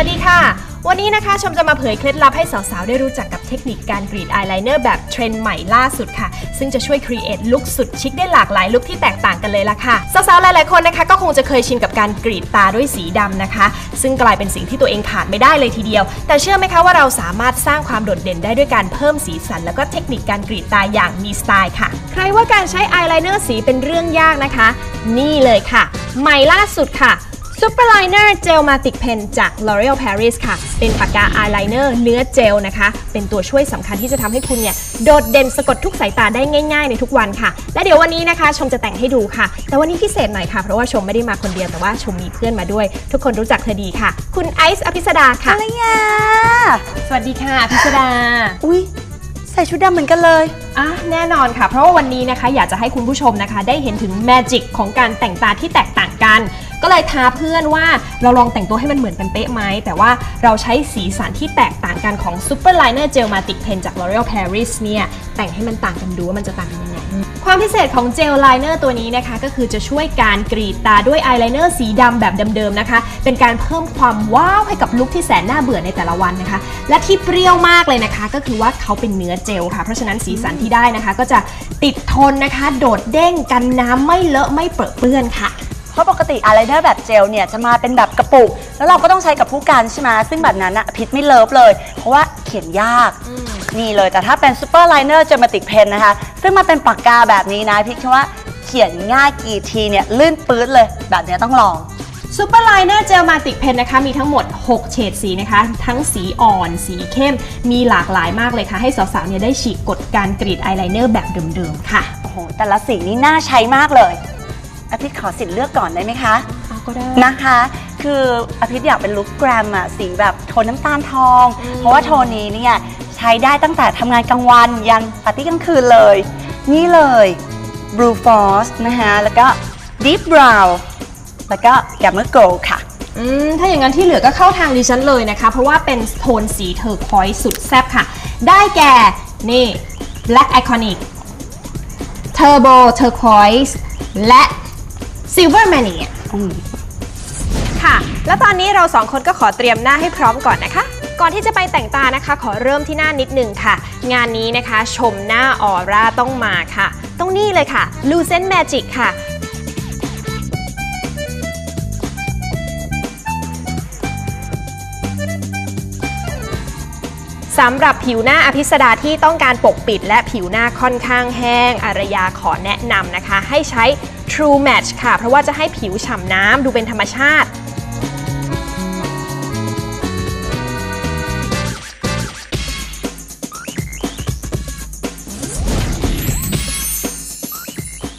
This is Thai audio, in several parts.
วัสดีค่ะ วันนี้นะคะชมจะมาเผยเคล็ดลับให้สาวๆ ได้รู้จักกับเทคนิคการกรีดอายไลเนอร์แบบเทรนด์ใหม่ล่าสุดค่ะ ซึ่งจะช่วยครีเอทลุคสุดชิคได้หลากหลายลุคที่แตกต่างกันเลยล่ะค่ะ สาวๆ หลายๆ คนนะคะ ก็คงจะเคยชินกับการกรีดตาด้วยสีดำนะคะ ซึ่งกลายเป็นสิ่งที่ตัวเองขาดไม่ได้เลยทีเดียว แต่เชื่อไหมคะว่าเราสามารถสร้างความโดดเด่นได้ด้วยการเพิ่มสีสัน แล้วก็เทคนิคการกรีดตาอย่างมีสไตล์ค่ะ ใครว่าการใช้อายไลเนอร์สีเป็นเรื่องยากนะคะ นี่เลยค่ะ ใหม่ล่าสุดค่ะ Super Liner Gel Matic Pen จาก L'Oreal Paris ค่ะ เป็นปากกาอายไลเนอร์เนื้อเจลนะคะ เป็นตัวช่วยสำคัญที่จะทำให้คุณเนี่ย โดดเด่นสะกดทุกสายตาได้ง่ายๆในทุกวันค่ะ และเดี๋ยววันนี้นะคะ ชมจะแต่งให้ดูค่ะ แต่วันนี้พิเศษหน่อยค่ะ เพราะว่าชมไม่ได้มาคนเดียว แต่ว่าชมมีเพื่อนมาด้วย ทุกคนรู้จักเธอดีค่ะ คุณไอซ์อภิสดาค่ะ อะไรยาสวัสดีค่ะอภิสดา อุ้ยใส่ชุดดำเหมือนกันเลยอะแน่นอนค่ะ เพราะว่าวันนี้นะคะ อยากจะให้คุณผู้ชมนะคะ ได้เห็นถึงแมจิกของการแต่งตาที่แตกต่าง กัน ก็เลยท้าเพื่อนว่าเราลองแต่งตัวให้มันเหมือนกันเป๊ะไหม แต่ว่าเราใช้สีสันที่แตกต่างกันของ Super Liner Gel Matic Pen จาก L'Oreal Paris เนี่ย แต่งให้มันต่างกันดูว่ามันจะต่างกันยังไง ความพิเศษของเจลไลเนอร์ตัวนี้นะคะ ก็คือจะช่วยการกรีดตาด้วยอายไลเนอร์สีดำแบบเดิมๆนะคะ เป็นการเพิ่มความว้าวให้กับลุคที่แสนน่าเบื่อในแต่ละวันนะคะ และที่เปรี้ยวมากเลยนะคะ ก็คือว่าเขาเป็นเนื้อเจลค่ะ เพราะฉะนั้นสีสันที่ได้นะคะ ก็จะติดทนนะคะ โดดเด้งกันน้ำไม่เลอะไม่เปื้อนค่ะ ราะปกติอายไลเนอร์แบบเจลเนี่ยจะมาเป็นแบบกระปุก แล้วเราก็ต้องใช้กับผู้กันใช่ไหมซึ่งแบบนั้นอะพิษไม่เลิฟเลย เพราะว่าเขียนยาก นี่เลย แต่ถ้าเป็นซูเปอร์ไลเนอร์เจลมาติกเพนนะคะ ซึ่งมาเป็นปากกาแบบนี้นะพี่คิดว่าเขียนง่ายกี่ทีเนี่ยลื่นปื๊ดเลยแบบเนี้ยต้องลอง Super Liner Gel Matic Pen นะคะมีทั้งหมด 6 เฉดสีนะคะ ทั้งสีอ่อน สีเข้ม มีหลากหลายมากเลยค่ะ ให้สาวๆเนี่ยได้ฉีกกฎการกรีดอายไลเนอร์แบบเดิมๆ ค่ะ โอ้โห แต่ละสีนี่น่าใช้มากเลย อาทิตย์ขอสิทธิ์เลือกก่อนได้ไหมคะ เอาก็ได้ นะคะ คืออภิษอยากเป็นลุคแกรมอะสีแบบโทนน้ำตาลทอง อืม เพราะว่าโทนนี้เนี่ยใช้ได้ตั้งแต่ทำงานกลางวันยันปาร์ตี้กลางคืนเลย นี่เลย Blue Force นะคะแล้วก็ Deep Brown แล้วก็ Gamma Gold ค่ะ อืมถ้าอย่างนั้นที่เหลือก็เข้าทางดิฉันเลยนะคะ เพราะว่าเป็นโทนสีเทอร์คอยส์สุดแซ่บค่ะ ได้แก่ นี่ Black Iconic Turbo Turquoise และ ซิลเวอร์แมนนี่ค่ะ แล้วตอนนี้เราสองคนก็ขอเตรียมหน้าให้พร้อมก่อนนะคะ ก่อนที่จะไปแต่งตานะคะ ขอเริ่มที่หน้านิดนึงค่ะ งานนี้นะคะ ชมหน้าออร่าต้องมาค่ะต้องนี่เลยค่ะ Lucent Magic ค่ะ สำหรับผิวหน้าอภิสดาที่ต้องการปกปิด และผิวหน้าค่อนข้างแห้ง อารยาขอแนะนำนะคะ ให้ใช้ True Match ค่ะ เพราะว่าจะให้ผิวฉ่ำน้ำดูเป็นธรรมชาติ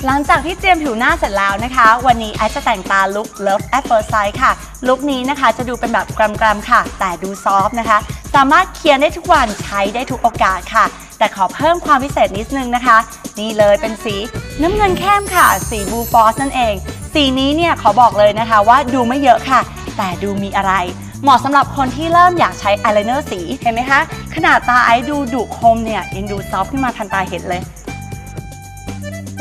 หลังจากที่เตรียมผิวหน้าเสร็จแล้วนะคะ วันนี้ไอซ์จะแต่งตาลุค Love at First Sight ค่ะ ลุคนี้นะคะจะดูเป็นแบบกรำๆค่ะ แต่ดูซอฟนะคะ สามารถเขียนได้ทุกวันใช้ได้ทุกโอกาสค่ะ แต่ขอเพิ่มความพิเศษนิดนึงนะคะ นี่เลยเป็นสีน้ำเงินเข้มค่ะ สี Blue Force นั่นเอง สีนี้เนี่ยขอบอกเลยนะคะว่าดูไม่เยอะค่ะ แต่ดูมีอะไร เหมาะสำหรับคนที่เริ่มอยากใช้อายไลเนอร์สีเห็นไหมคะ ขนาดตาไอดูดุคมเนี่ยยังดูซอฟต์ขึ้นมาทันตาเห็นเลย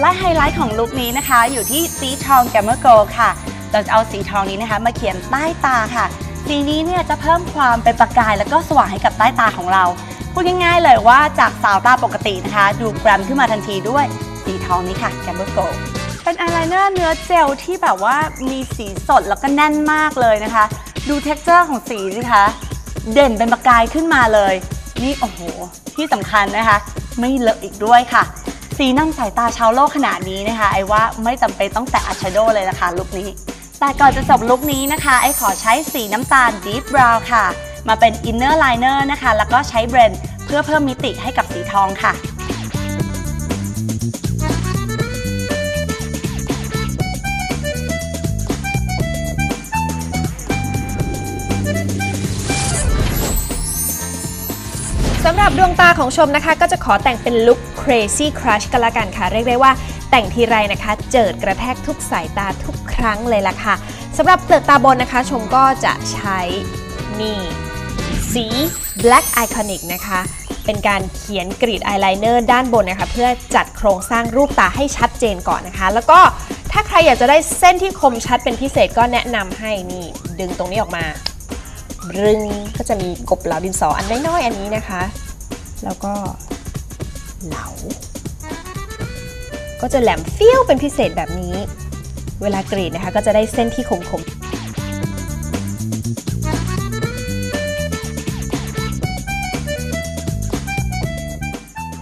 และไฮไลท์ของลุคนี้นะคะ อยู่ที่สีทองแกมเมอร์โกค่ะ เราจะเอาสีทองนี้นะคะ มาเขียนใต้ตาค่ะ สีนี้เนี่ยจะเพิ่มความเป็นประกายแล้วก็สว่างให้กับใต้ตาของเรา พูดง่ายๆเลยว่าจากสาวตาปกตินะคะ ดูแกรมขึ้นมาทันทีด้วยสีทองนี้ค่ะแกมเมอร์โกเป็นอายไลเนอร์เนื้อเจลที่แบบว่ามีสีสดแล้วก็แน่นมากเลยนะคะ ดูเท็กเจอร์ของสีสิคะ เด่นเป็นประกายขึ้นมาเลย นี่โอ้โห ที่สำคัญนะคะ ไม่เลอะอีกด้วยค่ะ สีนำสายตาชาวโลกขนาดนี้นะคะไอ้ว่าไม่จำเป็นต้องแตะอายแชโดว์เลยนะคะลุคนี้ แต่ก่อนจะจบลุคนี้นะคะ ไอ้ขอใช้สีน้ำตาล Deep Brown ค่ะ มาเป็น Inner Liner นะคะ แล้วก็ใช้เบรนเพื่อเพิ่มมิติให้กับสีทองค่ะสำหรับดวงตาของชมนะคะ ก็จะขอแต่งเป็นลุค crazy crush กันละกันค่ะ เรียกได้ว่า แต่งทีไรนะคะ เจิดกระแทกทุกสายตาทุกครั้งเลยล่ะค่ะสำหรับเปลือกตาบนนะคะ ชมก็จะใช้นี่สี black iconic นะคะ เป็นการเขียนกรีดอายไลเนอร์ด้านบนนะคะ เพื่อจัดโครงสร้างรูปตาให้ชัดเจนก่อนนะคะ แล้วก็ถ้าใครอยากจะได้เส้นที่คมชัดเป็นพิเศษก็แนะนำให้นี่ดึงตรงนี้ออกมารึงก็จะมีกบเหลาดินสออันน้อยๆอันนี้นะคะ แล้วก็เหลา ก็จะแหลมเฟี้ยวเป็นพิเศษแบบนี้ เวลากรีดนะคะก็จะได้เส้นที่คมๆ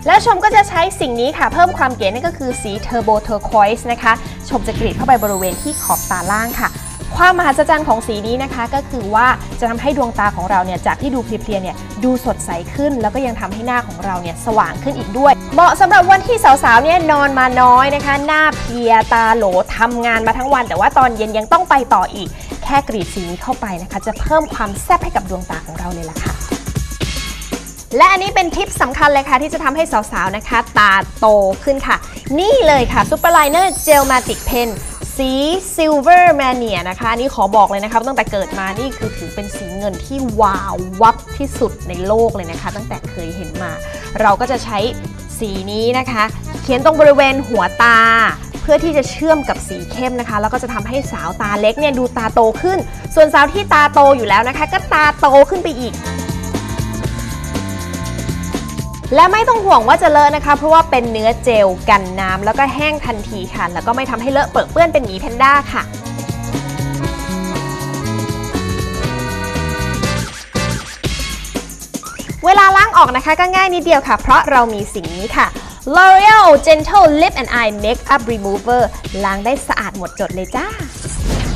แล้วชมก็จะใช้สิ่งนี้ค่ะ เพิ่มความเก๋นั่นก็คือสีเทอร์โบเทอร์คอยส์นะคะ ชมจะกรีดเข้าไปบริเวณที่ขอบตาล่างค่ะ ความมหัศจรรย์ของสีนี้นะคะ ก็คือว่าจะทำให้ดวงตาของเราเนี่ยจากที่ดูเพลียๆเนี่ยดูสดใสขึ้น แล้วก็ยังทำให้หน้าของเราเนี่ยสว่างขึ้นอีกด้วย เหมาะสำหรับวันที่สาวๆเนี่ยนอนมาน้อยนะคะ หน้าเพลียตาโหลทำงานมาทั้งวัน แต่ว่าตอนเย็นยังต้องไปต่ออีก แค่กรีดสีนี้เข้าไปนะคะ จะเพิ่มความแซ่บให้กับดวงตาของเราเลยล่ะค่ะและอันนี้เป็นทิปสำคัญเลยค่ะที่จะทำให้สาวๆนะคะ ตาโตขึ้นค่ะ นี่เลยค่ะ Super Liner Gel Matic Pen สี Silver Mania นะคะนนี้ขอบอกเลยนะคะว่าตั้งแต่เกิดมานี่คือถือเป็นสีเงินที่ว้าววับที่สุดในโลกเลยนะคะ ตั้งแต่เคยเห็นมา เราก็จะใช้สีนี้นะคะ เขียนตรงบริเวณหัวตา เพื่อที่จะเชื่อมกับสีเข้มนะคะ แล้วก็จะทำให้สาวตาเล็กเนี่ยดูตาโตขึ้น ส่วนสาวที่ตาโตอยู่แล้วนะคะ ก็ตาโตขึ้นไปอีก และไม่ต้องห่วงว่าจะเลอะนะคะ เพราะว่าเป็นเนื้อเจลกันน้ำแล้วก็แห้งทันทีค่ะ แล้วก็ไม่ทำให้เลอะเปรอะเปื้อนเป็นหมีแพนด้าค่ะเวลาล้างออกนะคะก็ง่ายนิดเดียวค่ะ เพราะเรามีสิ่งนี้ค่ะ L'Oreal Gentle Lip and Eye Makeup Remover ล้างได้สะอาดหมดจดเลยจ้า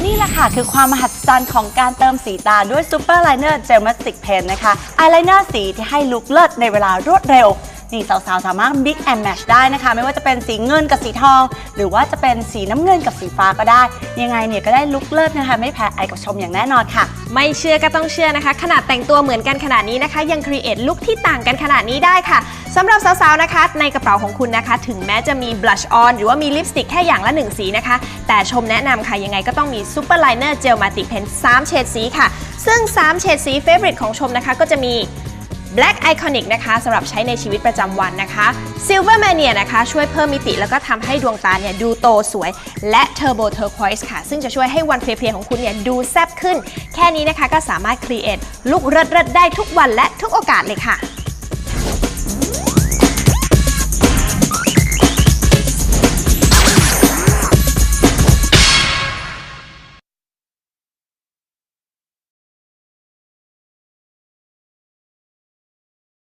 นี่แหละค่ะ คือความมหัศจรรย์ของการเติมสีตาด้วยซูเปอร์ไลเนอร์เจลมาสติกเพนนะคะอายไลเนอร์สีที่ให้ลุคเลิศในเวลารวดเร็ว นี่สาวๆ สามารถ Mix and Match ได้นะคะ ไม่ว่าจะเป็นสีเงินกับสีทอง หรือว่าจะเป็นสีน้ำเงินกับสีฟ้าก็ได้ ยังไงเนี่ยก็ได้ลุคเลิศนะคะ ไม่แพ้ไอกับชมอย่างแน่นอนค่ะ ไม่เชื่อก็ต้องเชื่อนะคะ ขนาดแต่งตัวเหมือนกันขนาดนี้นะคะ ยังครีเอทลุคที่ต่างกันขนาดนี้ได้ค่ะสำหรับสาวๆ นะคะ ในกระเป๋าของคุณนะคะ ถึงแม้จะมี blush on หรือว่ามีลิปสติกแค่อย่างละ 1 สีนะคะ แต่ชมแนะนำค่ะยังไงก็ต้องมี super liner gel matic pen 3เฉดสีค่ะ ซึ่ง 3 เฉดสี favorite ของชมนะคะก็จะมี Black Iconic นะคะสำหรับใช้ในชีวิตประจำวันนะคะ Silver Mania นะคะช่วยเพิ่มมิติแล้วก็ทำให้ดวงตาเนี่ยดูโตสวย และ Turbo Turquoise ค่ะ ซึ่งจะช่วยให้วันเพลียๆของคุณเนี่ยดูแซ่บขึ้น แค่นี้นะคะก็สามารถ create ลุกเริดๆได้ทุกวันและทุกโอกาสเลยค่ะ